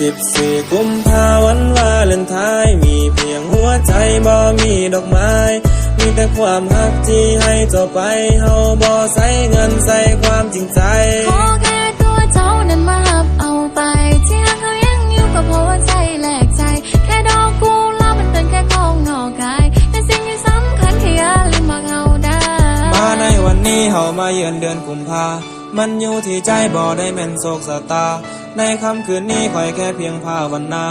สิบสี่กุมภาวันวาเลนไทน์มีเพียงหัวใจบ่มีดอกไม้ มีแต่ความหักที่ให้ต่อไปเฮาบ่ใส่เงินใส่ความจริงใจ ขอแค่ตัวเจ้านั้นมาหับเอาไปที่รักเขายังอยู่ก็เพราะว่าใจแหลกใจ แค่ดอกกุหลาบมันเป็นแค่ของนอกกายแต่สิ่งที่สำคัญแค่อย่าลืมมาเอาได้ มาในวันนี้เฮามาเยือนเดือนกุมภา มันอยู่ที่ใจบ่ได้แม่นโศกสตา ในคำคืนนี้คอยแค่เพียงภาวนา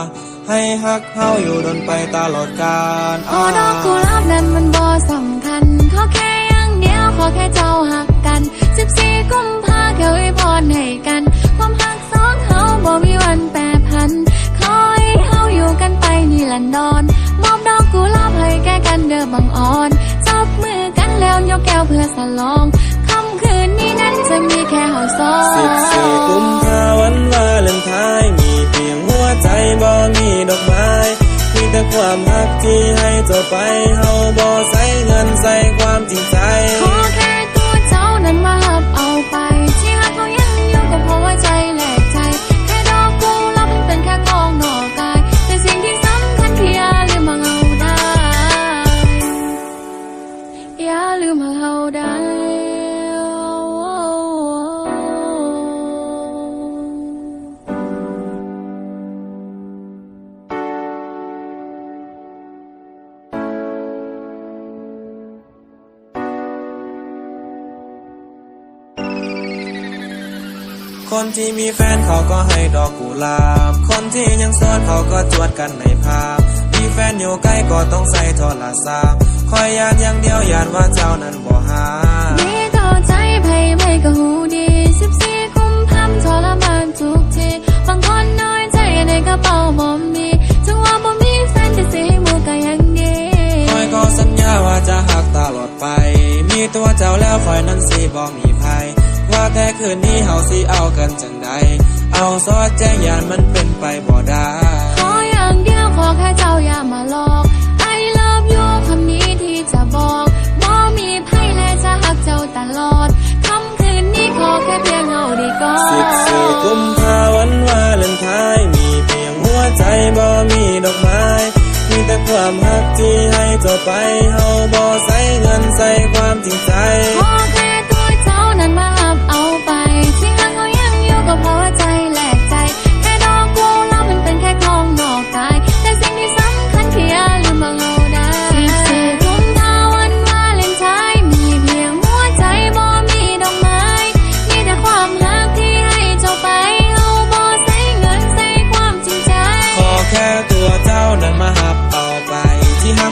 ให้ฮักเฮาอยู่ดนไปตลอดกาลขอดอกกุหลาบนั้นมันบ่สำคัญ ขอแค่อย่างเดียวขอแค่เจ้าหักกัน14กุมภาแค่อวยพรให้กัน ความหักสองเฮาบ่มีวันแปรพันขอให้เฮาอยู่กันไปนิรันดรมอบดอกกุหลาบให้แก่กันเด้อบังอ่อน ความรักที่ให้ต่อไปเฮาบ่ใส่เงินใส่ความจริงใจ ขอแค่ตัวเจ้านั้นมาหับเอาไป ที่รักเขายังอยู่ก็เพราะว่าใจแหลกใจ แค่ดอกกุหลาบมันเป็นแค่ของนอกกาย แต่สิ่งที่สำคัญคืออย่าลืมมาเอาได้ อย่าลืมมาเอาได้ คนที่มีแฟนเขาก็ให้ดอกกุหลาบ คนที่ยังโสดเขาก็จวดกันในภาพ มีแฟนอยู่ใกล้ก็ต้องใส่โทรศัพท์คอยยานอย่างเดียวยานว่าเจ้านั้นบ่หาดีต่อใจไพ่ไม่ก็หูดีสิบสี่กุมภาพันธ์ทรมานทุกทีบางคนน้อยใจในกระเป๋าบ่มีจังว่าบ่มีแฟนแต่สิหมูก็ยังดีคอยก็สัญญาว่าจะหักตลอดไป มีตัวเจ้าแล้วคอยนั้นสิบ่มีภัย ว่าแต่คืนนี้เฮาสิเอากันจังใดเอาซอดแจ้งยานมันเป็นไปบ่ได้ขออย่างเดียวขอแค่เจ้าอย่ามาหลอก I love you คำนี้ที่จะบอกบ่มีไพ่และจะหักเจ้าตลอดค่ำคืนนี้ขอแค่เพียงเอาดีก่อนสิบสี่กุมภาวันวาเลนไทน์มีเพียงหัวใจบ่มีดอกไม้มีแต่ความรักที่ให้ต่อไปเฮาบ่ใส่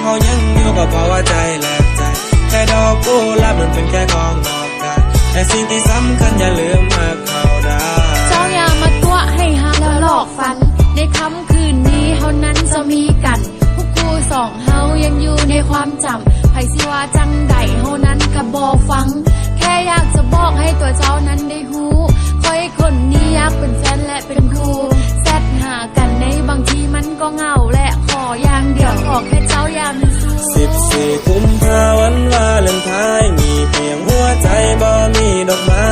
เขายังอยู่ก็เพราะว่าใจแหลกใจ แค่ดอกกุหลาบมันเป็นแค่ของนอกกายแต่สิ่งที่สำคัญอย่าลืมมาเข้าได้เจ้าอย่ามาตัวให้หักแล้วหลอกฝัน ในค่ำคืนนี้เท่านั้นจะมีกันพวกกูสองเฮายังอยู่ในความจำไผสิว่าจังใดเฮานั้นก็บอฟัง แค่อยากจะบอกให้ตัวเจ้านั้นได้ฮู้คอยคนนี้อยากเป็นแฟนและเป็น ออย่างเดียวขอแค่เจ้าอย่ามีสู้สิบสี่กุมภาวันวาเลนไทน์มีเพียงหัวใจบ่มีดอกไม้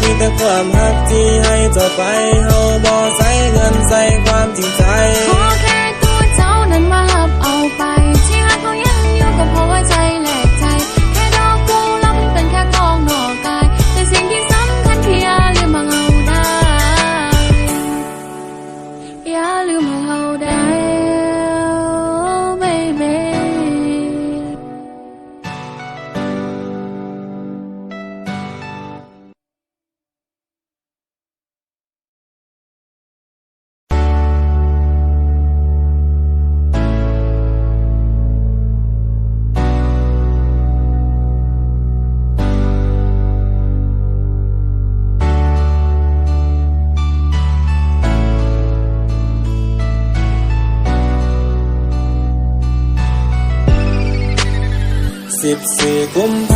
มีแต่ความรักที่ให้ต่อไปเฮาบ่ใส่เงินใส่ความจริงใจขอแค่ตัวเจ้านั้นมาหับเอาไปที่รักเขายังอยู่ก็เพราะว่าใจแหลกใจ แค่ดอกกุหลาบมันเป็นแค่ของนอกกาย แต่สิ่งที่สำคัญคืออย่าลืมมาเอาได้อย่าลืม สิบสี่กุมภา